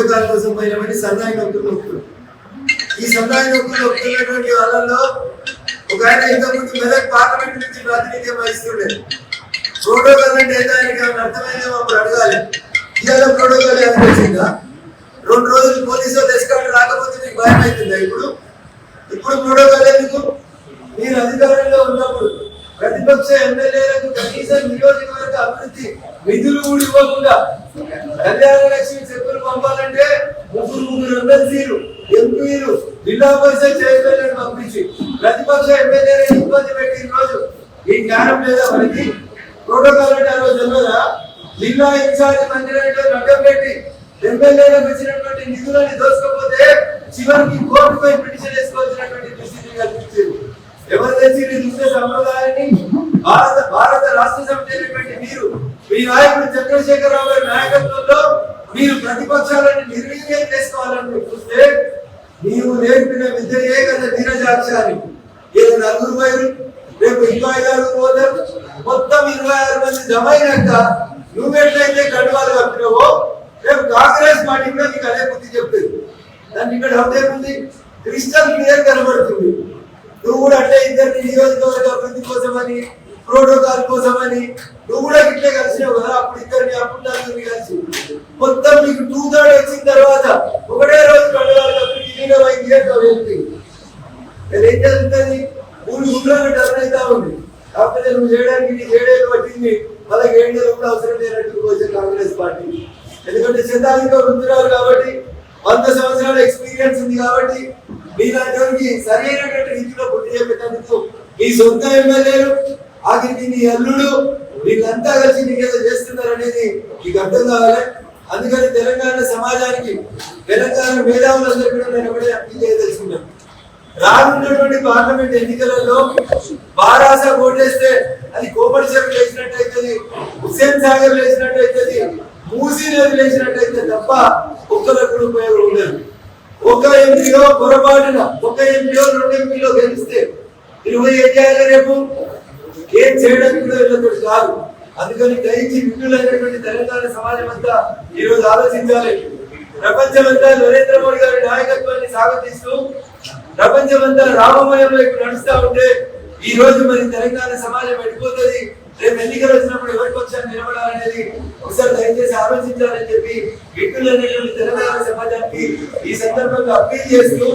Protocol కోసం పోయినామని సన్నాయి నొక్కులు నొక్కులు. ఈ సన్నాయి నొక్కులు నొక్కుతున్నటువంటి వాళ్ళలో ఒక ఆయన ఇంతకుముందు మెదక్ పార్లమెంట్ నుంచి ప్రాతినిధ్యం వహిస్తుండే. ప్రోటోకాల్ అంటే ఆయనకి ఏమైనా అర్థమైందేమో అప్పుడు అడగాలి. ఇవాళ ప్రోటోకాల్ ఏమైనా రెండు రోజులు పోలీసులు వాళ్ళు రాకపోతే మీకు భయం అవుతుందా ఇప్పుడు? ఇప్పుడు ప్రోటోకాల్ ఎందుకు? మీరు అధికారంలో ఉన్నప్పుడు ప్రతిపక్ష ఎమ్మెల్యేలకు కనీసం నియోజకవర్గ అభివృద్ధి నిధులు కూడా ఇవ్వకుండా కళ్యాణ లక్ష్మి చెక్కులు పంపాలంటే ముగ్గురు ముగ్గురు ఎమ్మెల్సీలు ఎంపీలు జిల్లా పరిషత్ చైర్మన్ పంపించి ప్రతిపక్ష ఎమ్మెల్యే ఇబ్బంది పెట్టి రోజు ఈ జ్ఞానం లేదా మనకి ప్రోటోకాల్ అంటే ఆ రోజు తెలియదా జిల్లా ఇన్ఛార్జ్ మంత్రి నడ్డం పెట్టి ఎమ్మెల్యేలకు ఇచ్చినటువంటి నిధులని దోచుకోకపోతే చివరికి కోర్టుపై పిటిషన్ వేసుకోవాల్సినటువంటి పరిస్థితి కల్పించారు. ఎవరు తెచ్చి ఈ సంప్రదాయాన్ని? భారత భారత రాష్ట్ర సమితి అయినటువంటి మీరు మీ నాయకుడు చంద్రశేఖర్ రావు గారి ప్రతిపక్షాలను నిర్వీర్యం చేసుకోవాలని చూస్తే నీవు నేర్పిన విద్యయే కదా నీరజాక్షాన్ని ఏదో నలుగురు బయలు రేపు ఇరవై ఐదు పోతారు. మొత్తం ఇరవై ఆరు మంది జమ అయినాక నువ్వెట్లయితే గడువాలు కప్పినావో రేపు కాంగ్రెస్ పార్టీ కూడా నీకు అదే బుద్ధి చెప్తుంది దాన్ని ఇక్కడ డౌట్ ఉంది. క్రిస్టల్ క్లియర్ కనబడుతుంది. నువ్వు కూడా అంటే ఇద్దరిని నియోజకవర్గ అభివృద్ధి కోసమని ప్రోటోకాల్ కోసమని నువ్వు కూడా ఇట్లే కలిసినావు కదా అప్పుడు ఇద్దరిని అప్పుడు మీకు టూ థర్డ్ వచ్చిన తర్వాత ఒకటే రోజు గడ్వాలు విలీనమైంది వ్యక్తి ఏం జరుగుతుంది? టర్న్ అవుతా ఉంది. కాకపోతే నువ్వు చేయడానికి నీ ఏడేళ్ళు పట్టింది. వాళ్ళకి ఏడేళ్ళు కూడా అవసరం లేనట్టు కాంగ్రెస్ పార్టీ. ఎందుకంటే శతాధిక వృద్ధురాలు కాబట్టి వంద సంవత్సరాల ఎక్స్పీరియన్స్ ఉంది కాబట్టి మీలాంటి సరైనటువంటి రీతిలో బుద్ధి చెప్పేందుకు మీ సొంత ఎమ్మెల్యేలు ఆఖరికి నీ అల్లుడు వీళ్ళంతా కలిసి నీకేదో చేస్తున్నారు అనేది నీకు అర్థం కావాలి. అందుకని తెలంగాణ సమాజానికి తెలంగాణ మేధావులందరూ కూడా నేను ఒకటే అప్పీల్ చేయదలుచుకున్నాను. రానున్నటువంటి పార్లమెంట్ ఎన్నికలలో బారాస ఓటేస్తే అది కోమటి చెరువు లేచినట్టయితది హుస్సేన్ సాగర్ లేచినట్టయితది మూసీ నది లేచినట్టయితే తప్ప ఒక్కరికి ఉపయోగం ఉండదు. ఒక ఎంపీలో పొరపాటున ఒక ఎంపీలో రెండు ఎంపీలో గెలిస్తే ఇరవై ఏం చేయాలి రేపు ఏం చేయడానికి కూడా వీళ్ళతో కాదు. అందుకని దయించి విఘ్నులైనటువంటి తెలంగాణ సమాజం అంతా ఈ రోజు ఆలోచించాలి. ప్రపంచమంతా నరేంద్ర మోడీ గారి నాయకత్వాన్ని స్వాగతిస్తూ ప్రపంచమంతా రామమయం వైపు నడుస్తా ఉంటే ఈ రోజు మరి తెలంగాణ సమాజం వెళ్ళిపోతుంది. రేపు ఎన్నికలు వచ్చినప్పుడు ఎవరి పక్షాన్ని నిలబడాలనేది ఒకసారి దయచేసి ఆలోచించాలని చెప్పి విఘ్నులైనటువంటి తెలంగాణ సమాజానికి ఈ సందర్భంగా అప్పీల్ చేస్తూ